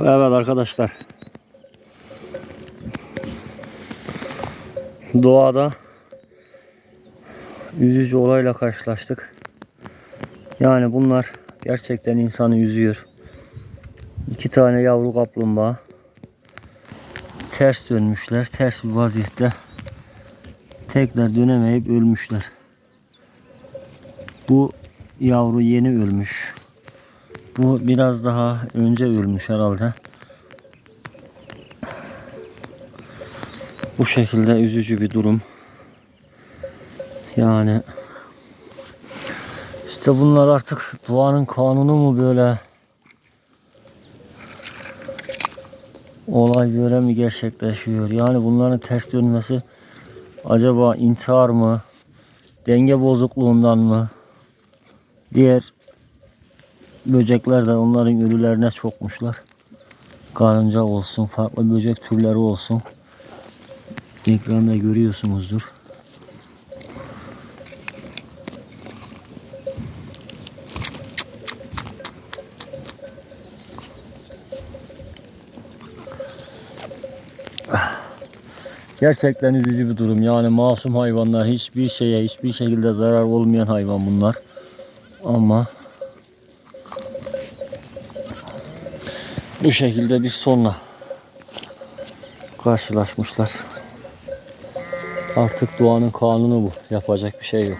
Evet arkadaşlar. Doğada üzücü olayla karşılaştık. Yani bunlar gerçekten insanı üzüyor. İki tane yavru kaplumbağa ters dönmüşler. Ters bir vaziyette tekrar dönemeyip ölmüşler. Bu yavru yeni ölmüş. Bu biraz daha önce ölmüş herhalde. Bu şekilde üzücü bir durum. Yani işte bunlar artık doğanın kanunu mu böyle? Olay böyle mi gerçekleşiyor? Yani bunların ters dönmesi acaba intihar mı? Denge bozukluğundan mı? Diğer böcekler de onların ölülerine çokmuşlar. Karınca olsun, farklı böcek türleri olsun. Ekranda görüyorsunuzdur. Gerçekten üzücü bir durum. Yani masum hayvanlar hiçbir şeye hiçbir şekilde zarar olmayan hayvan bunlar. Ama bu şekilde bir sonla karşılaşmışlar. Artık doğanın kanunu bu. Yapacak bir şey yok.